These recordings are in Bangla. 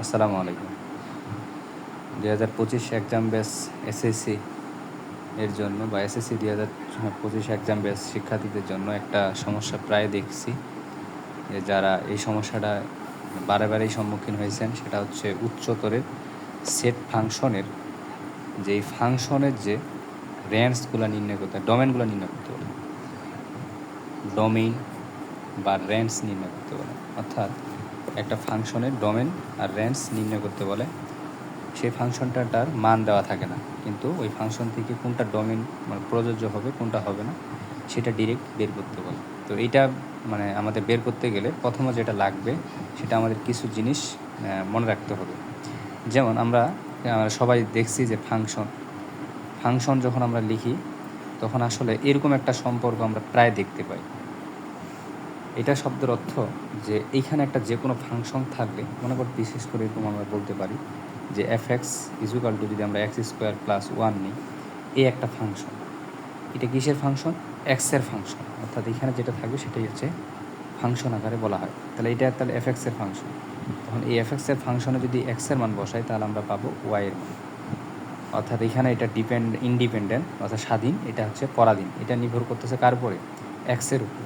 আসসালামু আলাইকুম। দুই হাজার পঁচিশ এক্সাম ব্যাস এসএসসি এর জন্য বা এসএসসি দুই হাজার পঁচিশ এক্সাম ব্যাস শিক্ষার্থীদের জন্য একটা সমস্যা প্রায় দেখছি। যে যারা এই সমস্যাটা বারে বারেই সম্মুখীন হয়েছেন, সেটা হচ্ছে উচ্চতরের সেট ফাংশনের যে এই ফাংশনের যে র্যান্সগুলো নির্ণয় করতে হয়, ডোমেনগুলো নির্ণয় করতে বলে। ডোমেইন বা র্যান্স নির্ণয় করতে বলে। অর্থাৎ একটা ফাংশনের ডোমেন আর র্যান্স নির্ণয় করতে বলে। সেই ফাংশনটার মান দেওয়া থাকে না। কিন্তু ওই ফাংশন থেকে কোনটা ডোমেন মানে প্রযোজ্য হবে, কোনটা হবে না, সেটা ডিরেক্ট বের করতে বলে। তো এইটা মানে আমাদের বের করতে গেলে প্রথমে যেটা লাগবে, সেটা আমাদের কিছু জিনিস মনে রাখতে হবে। যেমন আমরা আমরা সবাই দেখছি যে ফাংশন ফাংশন যখন আমরা লিখি, তখন আসলে এরকম একটা সম্পর্ক আমরা প্রায় দেখতে পাই। এটা শব্দের অর্থ যে এইখানে একটা যে কোনো ফাংশন থাকলে, মনে কর বিশেষ করে এরকম আমরা বলতে পারি যে এফ এক্স ইজুকাল টু যদি আমরা এক্স স্কোয়ার প্লাস ওয়ান নিই এ একটা ফাংশন এটা কিসের ফাংশন এক্সের ফাংশন অর্থাৎ এখানে যেটা থাকবে সেটাই হচ্ছে ফাংশন আকারে বলা হয়। তাহলে এটা তাহলে এফ এক্সের ফাংশন তখন এই এফ এক্সের ফাংশনে যদি এক্সের মান বসাই, তাহলে আমরা পাবো ওয়াই এর মান। অর্থাৎ এখানে এটা ডিপেন্ড ইন্ডিপেন্ডেন্ট অর্থাৎ স্বাধীন, এটা হচ্ছে পরাধীন। এটা নির্ভর করতেছে কার উপরে? এক্সের উপর।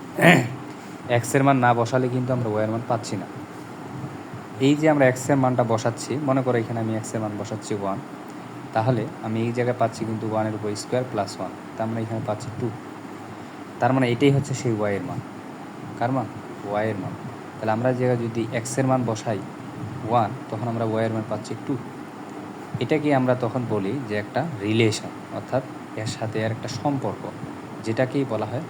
এক্সের মান না বসালে কিন্তু আমরা ওয়াইয়ের মান পাচ্ছি না। এই যে আমরা এক্সের মানটা বসাচ্ছি, মনে করো এখানে আমি এক্সের মান বসাচ্ছি ওয়ান তাহলে আমি এই জায়গায় পাচ্ছি কিন্তু ওয়ানের উপর স্কোয়ার প্লাস ওয়ান তার মানে এখানে পাচ্ছি টু তার মানে এটাই হচ্ছে সেই ওয়াইয়ের মান। কার মান? ওয়াইয়ের মান। তাহলে আমরা জায়গায় যদি এক্সের মান বসাই ওয়ান তখন আমরা ওয়াইয়ের মান পাচ্ছি টু এটাকে আমরা তখন বলি যে একটা রিলেশন অর্থাৎ এর সাথে এর একটা সম্পর্ক, যেটাকেই বলা হয়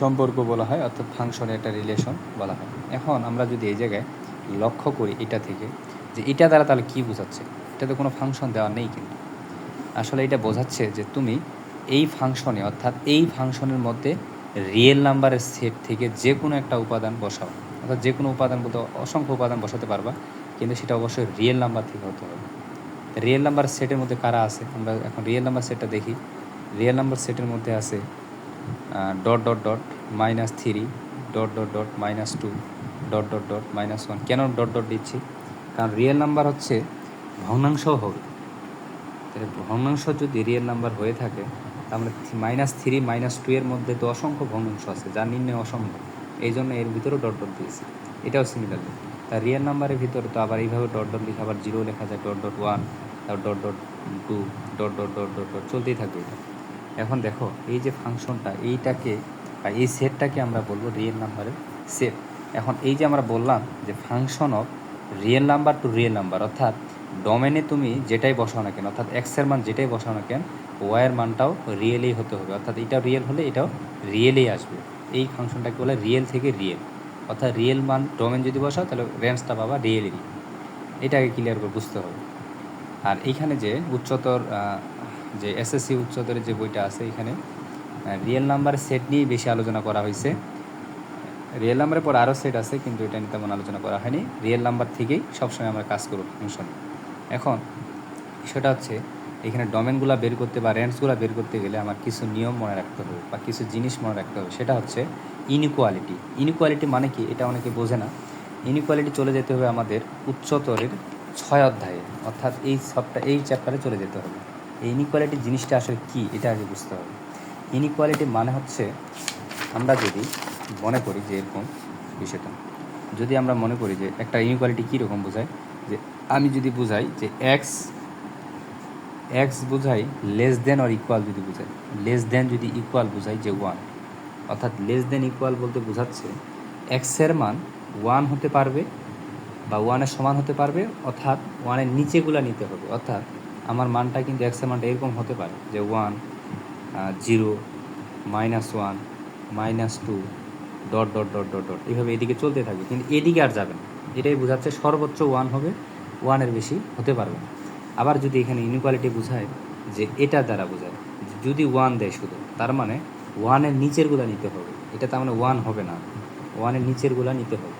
সম্পর্ক বলা হয়, অর্থাৎ ফাংশনের একটা রিলেশন বলা হয়। এখন আমরা যদি এই জায়গায় লক্ষ্য করি এটা থেকে, যে এটা দ্বারা তাহলে কী বোঝাচ্ছে? এটাতে কোনো ফাংশন দেওয়া নেই কিন্তু। আসলে এটা বোঝাচ্ছে যে তুমি এই ফাংশনে অর্থাৎ এই ফাংশনের মধ্যে রিয়েল নাম্বারের সেট থেকে যে কোনো একটা উপাদান বসাও। অর্থাৎ যে কোনো উপাদান বলতে অসংখ্য উপাদান বসাতে পারবা, কিন্তু সেটা অবশ্যই রিয়েল নাম্বার থেকে হতে হবে। রিয়েল নাম্বার সেটের মধ্যে কারা আছে? আমরা এখন রিয়েল নাম্বার সেটটা দেখি। রিয়েল নাম্বার সেটের মধ্যে আছে dot dot dot minus three dot dot dot minus two dot dot dot minus one কেন ডট ডট দিচ্ছি কারণ রিয়েল নাম্বার হচ্ছে ভগ্নাংশও হবে তাহলে ভগ্নাংশ যদি রিয়েল নাম্বার হয়ে থাকে তাহলে মাইনাস থ্রি মাইনাস টু এর মধ্যে তো অসংখ্য ভগ্নাংশ আছে যা নির্ণয় অসম্ভব এই জন্য এর ভিতরেও ডট ডট দিয়েছি এটাও সিমিলারলি তা রিয়েল নাম্বারের ভিতরে তো আবার এইভাবে ডট ডট লিখে আবার জিরো লেখা যায় ডট ডট ওয়ান তারপর dot dot two dot dot dot dot dot চলতেই থাকবে এটা এখন দেখো, এই যে ফাংশনটা, এইটাকে বা এই সেটটাকে আমরা বলব রিয়েল নাম্বারের সেট এখন এই যে আমরা বললাম যে function of real number to real number অর্থাৎ ডোমেনে তুমি যেটাই বসাও না কেন, অর্থাৎ এক্সের মান যেটাই বসাও না কেন ওয়াইয়ের মানটাও রিয়েলই হতে হবে। অর্থাৎ এটাও রিয়েল হলে এটাও রিয়েলই আসবে। এই ফাংশনটাকে বলে রিয়েল থেকে রিয়েল অর্থাৎ রিয়েল মান ডোমেন যদি বসাও, তাহলে রেঞ্জটা পাবা রিয়েলেরই এটাকে ক্লিয়ার করে বুঝতে হবে। আর এইখানে যে উচ্চতর যে এসএসসি উচ্চতরের যে বইটা আছে এখানে রিয়েল নাম্বারের সেট নিয়েই বেশি আলোচনা করা হয়েছে। রিয়েল নাম্বারের পর আরও সেট আছে, কিন্তু এটা নিয়ে তেমন আলোচনা করা হয়নি। রিয়েল নাম্বার থেকেই সবসময় আমরা কাজ করব ফাংশন এখন সেটা হচ্ছে, এখানে ডোমেনগুলো বের করতে বা র্যান্ডসগুলো বের করতে গেলে আমার কিছু নিয়ম মনে রাখতে হবে বা কিছু জিনিস মনে রাখতে হবে। সেটা হচ্ছে ইনইকুয়ালিটি ইনইকুয়ালিটি মানে কি? এটা অনেকে বোঝে না। ইনইকুয়ালিটি চলে যেতে হবে আমাদের উচ্চতরের ছয় অধ্যায়ে। অর্থাৎ এই সবটা, এই চ্যাপ্টারে চলে যেতে হবে। এই ইনইকুয়ালিটি জিনিসটা আসলে কি, এটা আগে বুঝতে হবে। ইনইকুয়ালিটি মানে হচ্ছে, আমরা যদি মনে করি যে এরকম বিষয়টা, যদি আমরা মনে করি যে একটা ইনইকুয়ালিটি কীরকম বোঝায়, যে আমি যদি বুঝাই যে এক্স এক্স বোঝাই লেস দেন অর ইকুয়াল যদি বোঝাই লেস দেন যদি ইকুয়াল বোঝাই যে ওয়ান অর্থাৎ লেস দেন ইকুয়াল বলতে বোঝাচ্ছে এক্সের মান ওয়ান হতে পারবে বা ওয়ানের সমান হতে পারবে, অর্থাৎ ওয়ানের নিচেগুলা নিতে হবে, অর্থাৎ আমার মানটা কিন্তু এক্সের মানটা এরকম হতে পারে যে one zero minus one minus two dot dot dot dot dot এইভাবে এদিকে চলতে থাকবে। কিন্তু এদিকে আর যাবে না। এটাই বোঝাচ্ছে সর্বোচ্চ ওয়ান হবে ওয়ানের বেশি হতে পারবে না। আবার যদি এখানে ইনইকুয়ালিটি বোঝায় যে এটা দ্বারা বোঝায়, যদি ওয়ান দেয় শুধু, তার মানে ওয়ানের নিচেরগুলো নিতে হবে। এটা তার মানে ওয়ান হবে না। ওয়ানের নিচেরগুলো নিতে হবে।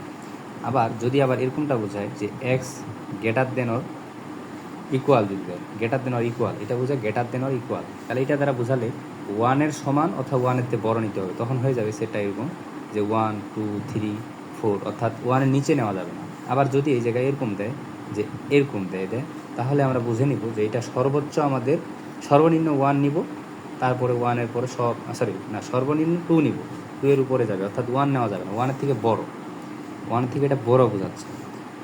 আবার যদি আবার এরকমটা বোঝায় যে এক্স গেটার দেন ওর ইকুয়াল যদি দেয় গেটার দেন অর ইকুয়াল এটা বোঝায় গেটার দেন অর ইকুয়াল তাহলে এটা দ্বারা বোঝালে ওয়ানের সমান অথবা ওয়ানের থেকে বড় নিতে হবে। তখন হয়ে যাবে সেটা এরকম যে ওয়ান টু থ্রি ফোর অর্থাৎ ওয়ানের নিচে নেওয়া যাবে না। আবার যদি এই জায়গায় এরকম দেয় যে এরকম দেয় দেয়, তাহলে আমরা বুঝে নিব যে এটা সর্বোচ্চ আমাদের সর্বনিম্ন ওয়ান নিব, তারপরে ওয়ানের পরে সব সরি না, সর্বনিম্ন টু নিব। টু এর উপরে যাবে, অর্থাৎ ওয়ান নেওয়া যাবে না। ওয়ানের থেকে বড়। ওয়ানের থেকে এটা বড় বোঝাচ্ছে।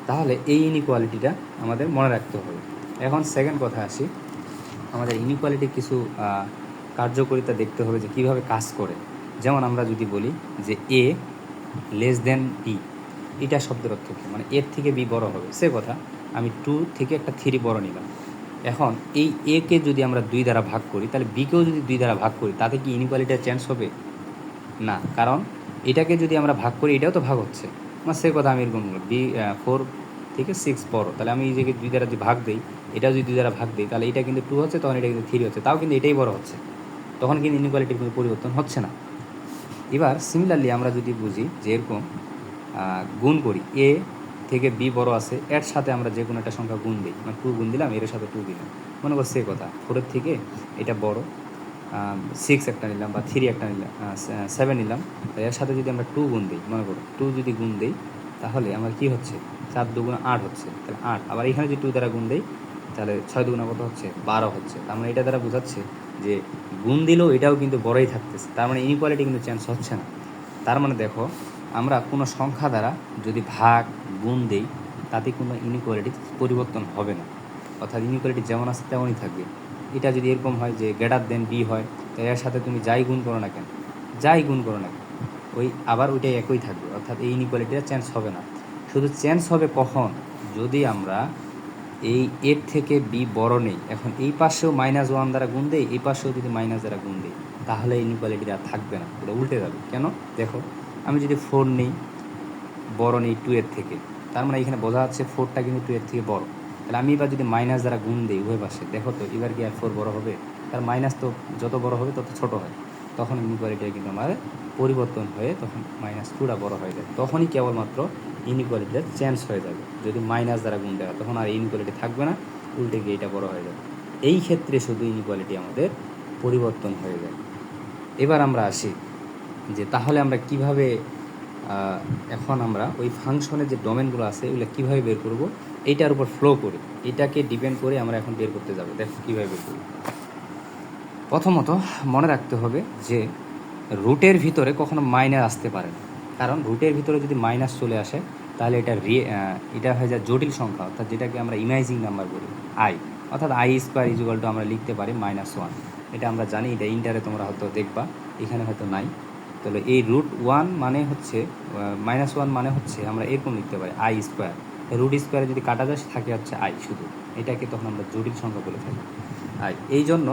তাহলে এই ইনইকুয়ালিটিটা আমাদের মনে রাখতে হবে। এখন সেকেন্ড কথা আসি। আমাদের ইনইকুয়ালিটি কিছু কার্যকারিতা দেখতে হবে যে কীভাবে কাজ করে। যেমন আমরা যদি বলি যে এ লেস দেন বি এটা শব্দের অর্থ কী? মানে এর থেকে বি বড় হবে। সে কথা, আমি টু থেকে একটা থ্রি বড় নিলাম। এখন এই এ যদি আমরা দুই দ্বারা ভাগ করি, তাহলে বিকেও যদি দুই দ্বারা ভাগ করি, তাতে কি ইনইকুয়ালিটির চেঞ্জ হবে? না, কারণ এটাকে যদি আমরা ভাগ করি, এটাও তো ভাগ হচ্ছে। আমার সে কথা আমি এরকম বি ফোর থেকে সিক্স বড়। তাহলে আমি এই জায়গায় দুই দ্বারা যদি ভাগ দিই এটা যদি দ্বারা ভাগ দিই, তাহলে এটা কিন্তু টু হচ্ছে, তখন এটা কিন্তু থ্রি হচ্ছে। তাও কিন্তু এটাই বড় হচ্ছে। তখন কিন্তু ইনইকুয়ালিটির কোনো পরিবর্তন হচ্ছে না। এবার সিমিলারলি আমরা যদি বুঝি যে এরকম গুণ করি এ থেকে বি বড় আছে, এর সাথে আমরা যে কোনো একটা সংখ্যা গুণ দিই। মানে টু গুণ দিলাম, এর সাথে টু দিলাম। মনে কর সে কথা ফোরের থেকে এটা বড় সিক্স একটা নিলাম বা থ্রি একটা নিলাম সেভেন নিলাম এর সাথে যদি আমরা টু গুণ দিই, মনে করো টু যদি গুণ দিই, তাহলে আমার কি হচ্ছে? চার দুগুণ আট হচ্ছে। তাহলে আট, আবার এখানে যদি টু দ্বারা গুণ দিই তাহলে ছয় দুগুণা কত হচ্ছে? বারো হচ্ছে। তার মানে এটা দ্বারা বোঝাচ্ছে যে গুণ দিলেও এটাও কিন্তু বড়ই থাকতেছে। তার মানে ইনইকুয়ালিটি কিন্তু চেঞ্জ হচ্ছে না। তার মানে দেখো, আমরা কোনো সংখ্যা দ্বারা যদি ভাগ, গুণ দেই, তাতে কোনো ইনইকুয়ালিটি পরিবর্তন হবে না। অর্থাৎ ইনইকুয়ালিটি যেমন আছে তেমনই থাকবে। এটা যদি এরকম হয় যে গ্রেটার দেন বি হয়, তো এর সাথে তুমি যাই গুণ করো না কেন? যাই গুণ করো না কেন? ওই আবার ওইটাই একই থাকবে। অর্থাৎ এই ইনইকুয়ালিটিটা চেঞ্জ হবে না। শুধু চেঞ্জ হবে কখন? যদি আমরা এই এর থেকে বি বড় নেই। এখন এই পাশেও মাইনাস ওয়ান দ্বারা গুণ দেয় এই পাশেও যদি মাইনাস দ্বারা গুণ দেয় তাহলে ইনইকুয়ালিটি আর থাকবে না। এটা উল্টে যাবে। কেন? দেখো, আমি যদি ফোর নেই, বড় নেই টু এর থেকে, তার মানে এখানে বোঝা যাচ্ছে ফোরটা কিন্তু টু এর থেকে বড়। তাহলে আমি এবার যদি মাইনাস দ্বারা গুণ দিই উভয় পাশে, দেখো তো, এবার কি আর ফোর বড় হবে? তার মাইনাস তো যত বড় হবে, তত ছোট হয়। তখন ইনইকুয়ালিটি কিন্তু আমার পরিবর্তন হয়ে তখন মাইনাস টুটা বড় হয়ে যায়। তখনই কেবলমাত্র ইনইকুয়ালিটিটা চেঞ্জ হয়ে যাবে। যদি মাইনাস দ্বারা গুণ দেওয়া তখন আর ইনইকুয়ালিটি থাকবে না, উল্টে গিয়ে এটা বড় হয়ে যাবে। এই ক্ষেত্রে শুধু ইনইকুয়ালিটি আমাদের পরিবর্তন হয়ে যায়। এবার আমরা আসি যে তাহলে আমরা কীভাবে এখন আমরা ওই ফাংশনের যে ডোমেনগুলো আছে, এগুলো কীভাবে বের করব? এইটার উপর ফ্লো করে। এটাকে ডিপেন্ড করে আমরা এখন বের করতে যাব। দেখো কীভাবে বের করব। প্রথমত মনে রাখতে হবে যে রুটের ভিতরে কখনো মাইনাস আসতে পারে না। কারণ রুটের ভিতরে যদি মাইনাস চলে আসে, তাহলে এটা এটা হয়ে যায় জটিল সংখ্যা, অর্থাৎ যেটাকে আমরা ইমাইজিং নাম্বার বলি আই অর্থাৎ আই স্কোয়ার ইজুয়াল টু আমরা লিখতে পারি মাইনাস ওয়ান এটা আমরা জানি, এটা ইন্টারে তোমরা হয়তো দেখবা, এখানে হয়তো নাই। তাহলে এই রুট ওয়ান মানে হচ্ছে মাইনাস ওয়ান মানে হচ্ছে আমরা এরকম লিখতে পারি আই স্কোয়ার রুট স্কোয়ারে যদি কাটা যায়, থাকে হচ্ছে আই শুধু। এটাকে তখন আমরা জটিল সংখ্যা বলে থাকি আই এই জন্য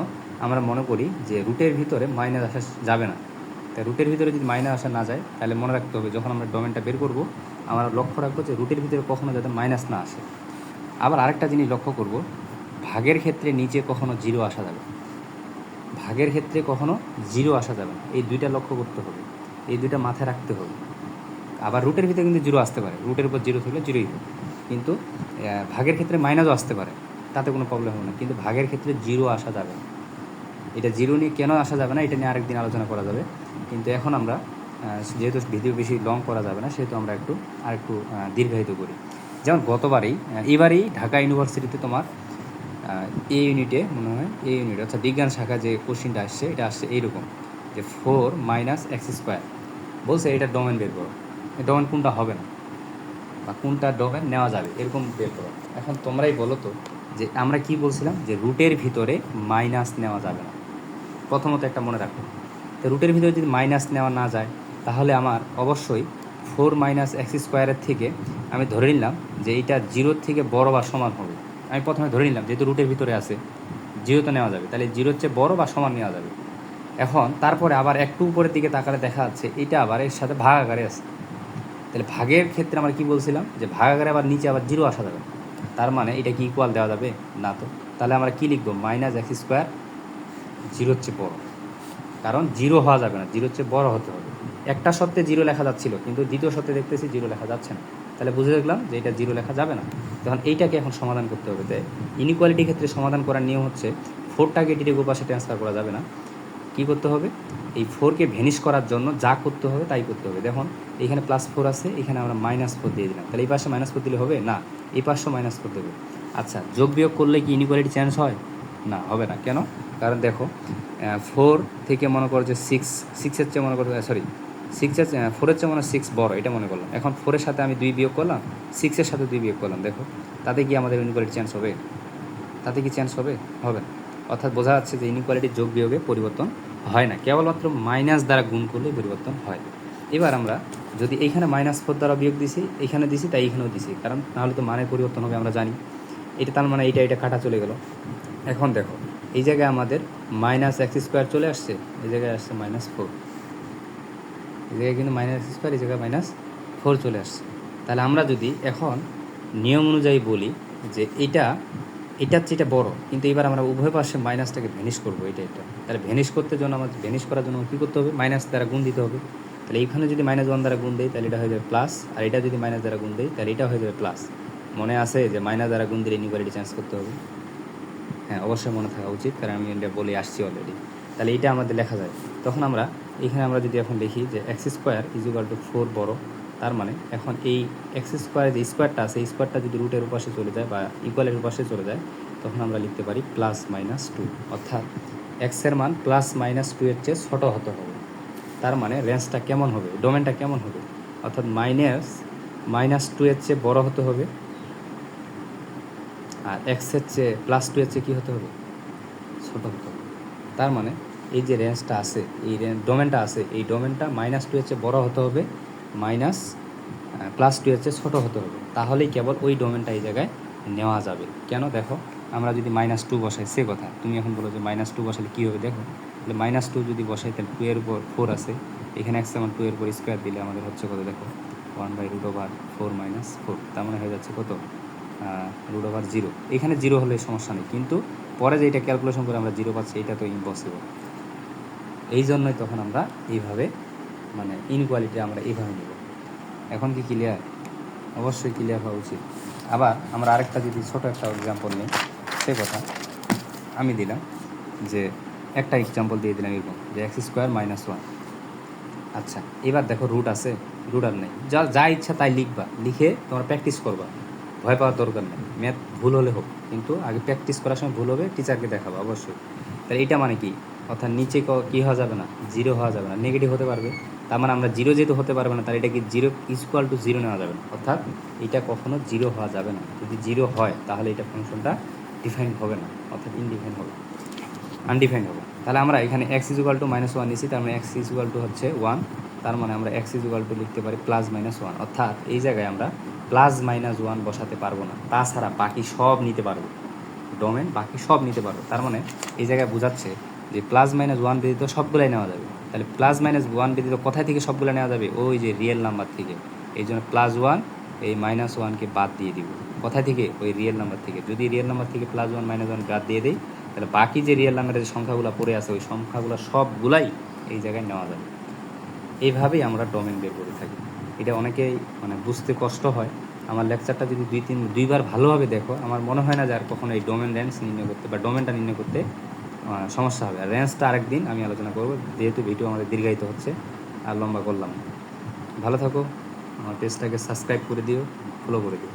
আমরা মনে করি যে রুটের ভিতরে মাইনাস আসা যাবে না। তাই রুটের ভিতরে যদি মাইনাস আসা না যায়, তাহলে মনে রাখতে হবে যখন আমরা ডোমেনটা বের করব, আমরা লক্ষ্য রাখব যে রুটের ভিতরে কখনো যাতে মাইনাস না আসে। আবার আরেকটা জিনিস লক্ষ্য করব, ভাগের ক্ষেত্রে নিচে কখনো জিরো আসা যাবে ভাগের ক্ষেত্রে কখনো জিরো আসা যাবে না। এই দুইটা লক্ষ্য করতে হবে, এই দুইটা মাথায় রাখতে হবে। আবার রুটের ভিতরে কিন্তু জিরো আসতে পারে, রুটের উপর জিরো থাকলে জিরোই হবে। কিন্তু ভাগের ক্ষেত্রে মাইনাসও আসতে পারে, তাতে কোনো প্রবলেম হবে না। কিন্তু ভাগের ক্ষেত্রে জিরো আসা যাবে না। এটা জিরো নিয়ে কেন আসা যাবে না, এটা নিয়ে আরেকদিন আলোচনা করা যাবে। কিন্তু এখন আমরা যেহেতু ভিডিও বেশি লং করা যাবে না, সেহেতু আমরা একটু আর একটু দীর্ঘায়িত করি। যেমন গতবারেই এবারেই ঢাকা ইউনিভার্সিটিতে তোমার এ ইউনিটে মনে হয়, এ ইউনিট, অর্থাৎ বিজ্ঞান শাখা যে কোশ্চিনটা আসছে, এটা আসছে এইরকম, যে ফোর মাইনাস এক্স স্কোয়ার। বলছে এটা ডোমেন বের করো। ডোমেন কোনটা হবে না? বা কোনটা ডোমেন নেওয়া যাবে? এরকম বের করো। এখন তোমরাই বলো তো, যে আমরা কি বলছিলাম? যে রুটের ভিতরে মাইনাস নেওয়া যাবে না। প্রথমত একটা মনে রাখব তো রুটের ভিতরে যদি মাইনাস নেওয়া না যায়, তাহলে আমার অবশ্যই ফোর মাইনাস এক্স স্কোয়ারের থেকে আমি ধরে নিলাম যে এইটা জিরোর থেকে বড় বা সমান হবে। আমি প্রথমে ধরে নিলাম, যেহেতু রুটের ভিতরে আছে জিরো তো নেওয়া যাবে, তাহলে জিরোর চেয়ে বড় বা সমান নেওয়া যাবে। এখন তারপরে আবার একটু উপরের দিকে তাকালে দেখা যাচ্ছে এটা আবার এর সাথে ভাগ আকারে তাহলে ভাগের ক্ষেত্রে আমরা কি বলছিলাম? যে ভাগ আকারে আবার নিচে আবার জিরো আসা যাবে। তার মানে এটা কি ইকুয়াল দেওয়া যাবে? না তো। তাহলে আমরা কি লিখব? মাইনাস এক্স স্কোয়ার জিরোর চেয়ে বড়। কারণ জিরো হওয়া যাবে না জিরোর চেয়ে বড় হতে হবে। একটা সত্ত্বে জিরো লেখা যাচ্ছিল, কিন্তু দ্বিতীয় সত্ত্বে দেখতেছি জিরো লেখা যাচ্ছে না। তাহলে বুঝে দেখলাম যে এটা জিরো লেখা যাবে না। তখন এইটাকে এখন সমাধান করতে হবে তাই ইনইকুয়ালিটি ক্ষেত্রে সমাধান করার নিয়ম হচ্ছে ফোরটাকে ডিরেক্ট পাশে ট্রান্সফার করা যাবে না। কি করতে হবে? এই ফোরকে ভ্যানিশ করার জন্য যা করতে হবে তাই করতে হবে। দেখুন এখানে প্লাস ফোর আছে, এখানে আমরা মাইনাস ফোর দিয়ে দিলাম। তাহলে এই পাশে মাইনাস ফোর দিলে হবে? না, এই পাশে মাইনাস ফোর দেবে। আচ্ছা যোগ বিয়োগ করলে কি ইনইকুয়ালিটি চেঞ্জ হয়? না, হবে না। কেন? কারণ দেখো ফোর থেকে মনে করো যে সিক্স সিক্সের চেয়ে মনে করো সরি সিক্সের ফোরের চেয়ে মনে সিক্স বড়, এটা মনে করলাম। এখন ফোরের সাথে আমি দুই বিয়োগ করলাম সিক্সের সাথে দুই বিয়োগ করলাম। দেখো, তাতে কি আমাদের ইনইকুয়ালিটি চেঞ্জ হবে? তাতে কি চেঞ্জ হবে? হবে অর্থাৎ বোঝা যাচ্ছে যে ইনইকুয়ালিটির যোগ বিয়োগে পরিবর্তন হয় না। কেবলমাত্র মাইনাস দ্বারা গুণ করলেই পরিবর্তন হয়। এবার আমরা যদি এইখানে মাইনাস ফোর দ্বারা বিয়োগ দিছি এখানে দিছি, তাই এখানেও দিছি। কারণ নাহলে তো মানের পরিবর্তন হবে, আমরা জানি। এটা তার মানে এইটা এটা কাটা চলে গেল। এখন দেখো এই জায়গায় আমাদের মাইনাস এক্স স্কোয়ার চলে আসছে, এই জায়গায় আসছে মাইনাস ফোর এই জায়গায় কিন্তু মাইনাস এক্স স্কোয়ার এই জায়গায় মাইনাস ফোর চলে আসছে। তাহলে আমরা যদি এখন নিয়ম অনুযায়ী বলি যে এটা এটার চেয়ে এটা বড়, কিন্তু এবার আমরা উভয় পাশে মাইনাসটাকে ভ্যানিশ করব, এটা এটা। তাহলে ভ্যানিশ করতে জন্য আমাদের ভ্যানিশ করার জন্য কী করতে হবে? মাইনাস দ্বারা গুণ দিতে হবে। তাহলে এইখানে যদি মাইনাস ওয়ান দ্বারা গুণ দেয় তাহলে এটা হয়ে যাবে প্লাস আর এটা যদি মাইনাস দ্বারা গুণ দেয় তাহলে এটা হয়ে যাবে প্লাস মনে আছে যে মাইনাস দ্বারা গুণ দিলে ইনইকুয়ালিটি চেঞ্জ করতে হবে? হ্যাঁ অবশ্যই মনে থাকা উচিত, কারণ আমি এটা বলে আসছি অলরেডি তাহলে এটা আমাদের লেখা যায়। তখন আমরা, এখানে আমরা যদি এখন দেখি যে x square is equal to four বড়, তার মানে এখন এই এক্স স্কোয়ারের যে স্কোয়ারটা আছে, এই স্কোয়ারটা যদি রুটের উপাশে চলে যায় বা ইকুয়ালের উপাশে চলে যায়, তখন আমরা লিখতে পারি প্লাস মাইনাস টু অর্থাৎ এক্সের মান প্লাস মাইনাস টু এর চেয়ে ছোটো হতে হবে। তার মানে রেঞ্জটা কেমন হবে? ডোমেনটা কেমন হবে? অর্থাৎ মাইনাস মাইনাস টু এর চেয়ে বড় হতে হবে। আর এক্সের চেয়ে প্লাস টু এর চেয়ে কী হতে হবে? ছোটো হতে হবে। তার মানে এই যে রেঞ্জটা আছে, এই রেঞ্জ ডোমেনটা আছে, এই ডোমেনটা মাইনাস টু এর চেয়ে বড় হতে হবে মাইনাস প্লাস টু এর চেয়ে ছোটো হতে হবে। তাহলেই কেবল ওই ডোমেনটা এই জায়গায় নেওয়া যাবে। কেন? দেখো, আমরা যদি মাইনাস টু বসাই, সে কথা। তুমি এখন বলো যে মাইনাস টু বসালে কী হবে? দেখো, তাহলে মাইনাস টু যদি বসাই, তাহলে টু এর উপর ফোর আছে। এখানে এক্স আমার টু এর উপর স্কোয়ার দিলে আমাদের হচ্ছে কত? দেখো one by root over four minus four তার মানে হয়ে যাচ্ছে কত? রুট ওভার জিরো এখানে জিরো হলে সমস্যা নেই, কিন্তু পরে যে এটা ক্যালকুলেশন করে আমরা জিরো পাচ্ছি, এটা তো ইম্পসিবল এই জন্যই তখন আমরা এইভাবে মানে ইনকোয়ালিটি আমরা এইভাবে নেব। এখন কি ক্লিয়ার অবশ্যই ক্লিয়ার হওয়া উচিত। আবার আমরা আরেকটা যদি ছোটো একটা এক্সাম্পল নিই, সে কথা আমি দিলাম যে একটা এক্সাম্পল দিয়ে দিলাম এরকম, যে এক্স স্কোয়ার মাইনাস ওয়ান আচ্ছা এবার দেখো রুট আছে রুট আর নেই। যা যা ইচ্ছা তাই লিখবা, লিখে তোমরা প্র্যাকটিস করবা। ভয় পাওয়ার দরকার নেই। ম্যাথ ভুল হলে হোক, কিন্তু আগে প্র্যাকটিস করার সময় ভুল হবে টিচারকে দেখাবো, অবশ্যই। তাহলে এটা মানে কি? অর্থাৎ নিচে ক- হওয়া যাবে না? জিরো হওয়া যাবে না। নেগেটিভ হতে পারবে। তার মানে আমরা জিরো যেহেতু হতে পারবে না, তাহলে এটা কি জিরো ইকুয়াল টু জিরো নেওয়া যাবে না। অর্থাৎ এটা কখনো জিরো হওয়া যাবে না। যদি জিরো হয়, তাহলে এটা ফাংশনটা ডিফাইন হবে না। অর্থাৎ ইনডিফাইন হবে। আনডিফাইন হবে। তাহলে আমরা এখানে x equal to minus one নিচ্ছি তার মানে এক্স ইজুকাল টু হচ্ছে ওয়ান তার মানে আমরা এক্স ইজুকাল টু লিখতে পারি প্লাস মাইনাস ওয়ান অর্থাৎ এই জায়গায় আমরা প্লাস মাইনাস ওয়ান বসাতে পারব না। তাছাড়া বাকি সব নিতে পারব। ডোমেন বাকি সব নিতে পারব। তার মানে এই জায়গায় বোঝাচ্ছে যে প্লাস মাইনাস ওয়ান ব্যতীত সবগুলাই নেওয়া যাবে। তাহলে প্লাস মাইনাস ওয়ান ব্যতীত কোথায় থেকে সবগুলো নেওয়া যাবে? ওই যে রিয়েল নাম্বার থেকে। এই জন্য প্লাস ওয়ান, এই মাইনাস ওয়ানকে বাদ দিয়ে দিব। কোথায় থেকে? ওই রিয়েল নাম্বার থেকে। যদি রিয়েল নাম্বার থেকে প্লাস ওয়ান, মাইনাস ওয়ান বাদ দিয়ে দেই, তাহলে বাকি যে রিয়েল নাম্বারের যে সংখ্যাগুলো পড়ে আছে, ওই সংখ্যাগুলো সবগুলাই এই জায়গায় নেওয়া যাবে। এইভাবেই আমরা ডোমেন বের করে থাকি। এটা অনেকেই মানে বুঝতে কষ্ট হয়। আমার লেকচারটা যদি দুই তিন, দুইবার ভালোভাবে দেখো, আমার মনে হয় না যে আর কখনো এই ডোমেন র্যান্স নির্ণয় করতে বা ডোমেনটা নির্ণয় করতে সমস্যা হবে। আর রেঞ্জটা আরেকদিন আমি আলোচনা করব, যেহেতু ভিডিও আমাদের দীর্ঘায়িত হচ্ছে আর লম্বা করলাম। ভালো থাকো, আমার পেজটাকে সাবস্ক্রাইব করে দিও ফলো করে দিও।